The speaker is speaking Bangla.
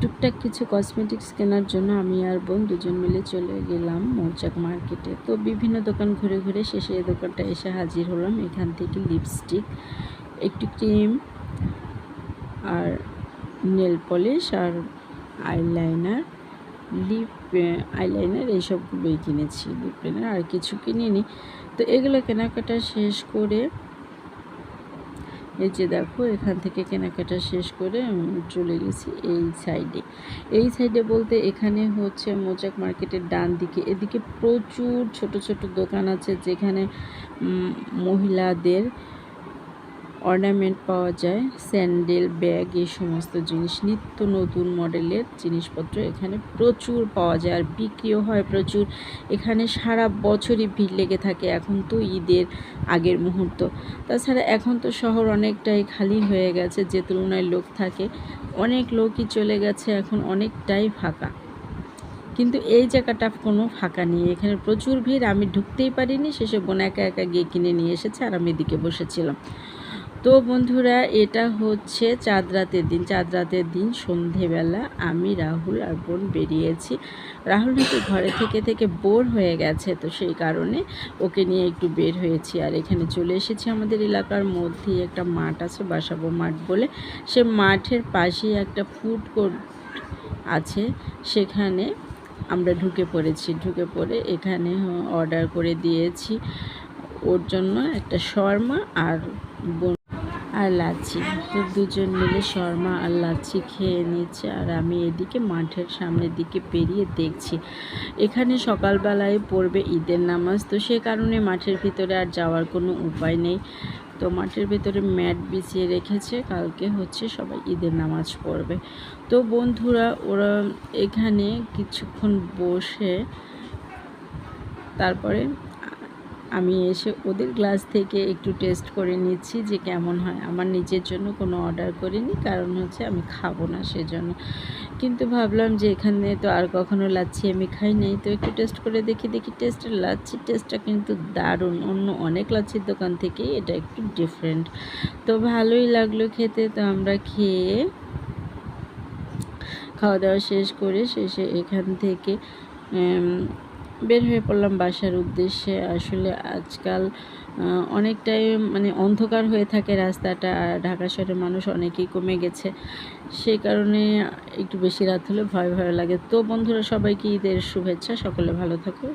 টুকটাক কিছু কসমেটিক্স কেনার জন্য আমি আর বোন দুজন মিলে চলে গেলাম মৌচাক মার্কেটে তো বিভিন্ন দোকান ঘুরে ঘুরে শেষে এই দোকানটা এসে হাজির হলাম। এখান থেকে লিপস্টিক একটু ক্রিম আর নেল পলিশ আর আইলাইনার লিপ আইলাইনার এইসবগুলোই কিনেছি লিপ লাইনার আর কিছু কিনিনি। তো এগুলো কেনাকাটা শেষ করে এই যে দেখো, এখান থেকে কেনাকাটা শেষ করে চলে গেছি এই সাইডে এই সাইডে বলতে এখানে হচ্ছে মোচাক মার্কেটের ডান দিকে। এদিকে প্রচুর ছোট ছোট দোকান আছে যেখানে মহিলাদের অর্নামেন্ট পাওয়া যায়, স্যান্ডেল, ব্যাগ এই সমস্ত জিনিস। নিত্য নতুন মডেলের জিনিসপত্র এখানে প্রচুর পাওয়া যায় আর বিক্রিও হয় প্রচুর। এখানে সারা বছরই ভিড় লেগে থাকে এখন তো ঈদের আগের মুহূর্ত। তাছাড়া এখন তো শহর অনেকটাই খালি হয়ে গেছে, যে তুলনায় লোক থাকে। অনেক লোকই চলে গেছে, এখন অনেকটাই ফাঁকা। কিন্তু এই জায়গাটা কোনো ফাঁকা নেই। এখানে প্রচুর ভিড়, আমি ঢুকতেই পারিনি, শেষে বোন একা একা গিয়ে কিনে নিয়ে এসেছে আর আমি এদিকে বসেছিলাম। তো বন্ধুরা, এটা হচ্ছে চাঁদ রাতের দিন। চাঁদ রাতের দিন সন্ধেবেলা আমি রাহুল আর বোন বেরিয়েছি। রাহুল নাকি ঘরে থেকে থেকে বোর হয়ে গেছে, তো সেই কারণে ওকে নিয়ে একটু বের হয়েছি। আর এখানে চলে এসেছি আমাদের এলাকার মধ্যেই একটা মাঠ আছে, বাসাবো মাঠ বলে। সে মাঠের পাশেই একটা ফুড কোর্ট আছে, সেখানে আমরা ঢুকে পড়েছি। ঢুকে পড়ে এখানে অর্ডার করে দিয়েছি। ওর জন্য একটা শর্মা আর বোন আর লাচ্ছি। তো দুজন মিলে শর্মা আর লাচ্ছি খেয়ে নিচ্ছে আর আমি এদিকে মাঠের সামনের দিকে পেরিয়ে দেখছি। এখানে সকালবেলায় পড়বে ঈদের নামাজ। তো সে কারণে মাঠের ভিতরে আর যাওয়ার কোনো উপায় নেই। তো মাঠের ভেতরে ম্যাট বিছিয়ে রেখেছে। কালকে হচ্ছে সবাই ঈদের নামাজ পড়বে। তো বন্ধুরা, ওরা এখানে কিছুক্ষণ বসে তারপরে আমি এসে ওদের গ্লাস থেকে একটু টেস্ট করে নিচ্ছি যে কেমন হয়। আমার নিজের জন্য কোনো অর্ডার করিনি, কারণ হচ্ছে আমি খাব না সেজন্য। কিন্তু ভাবলাম যে এখানে তো আর কখনো লাচ্ছি আমি খাই নাই। তো একটু টেস্ট করে দেখি দেখি টেস্টের লাচ্ছির টেস্টটা কিন্তু দারুণ। অন্য অনেক লাচ্ছির দোকান থেকেই এটা একটু ডিফারেন্ট তো ভালোই লাগল খেতে। তো আমরা খেয়ে খাওয়া দাওয়া শেষ করে শেষে এখান থেকে বের হয়ে পড়লাম বাসার উদ্দেশ্যে। আসলে আজকাল অনেকটাই মানে অন্ধকার হয়ে থাকে রাস্তাটা আর ঢাকা শহরের মানুষ অনেকেই কমে গেছে। সেই কারণে একটু বেশি রাত হলে ভয় ভয় লাগে। তো বন্ধুরা, সবাইকে ঈদের শুভেচ্ছা। সকলে ভালো থাকো।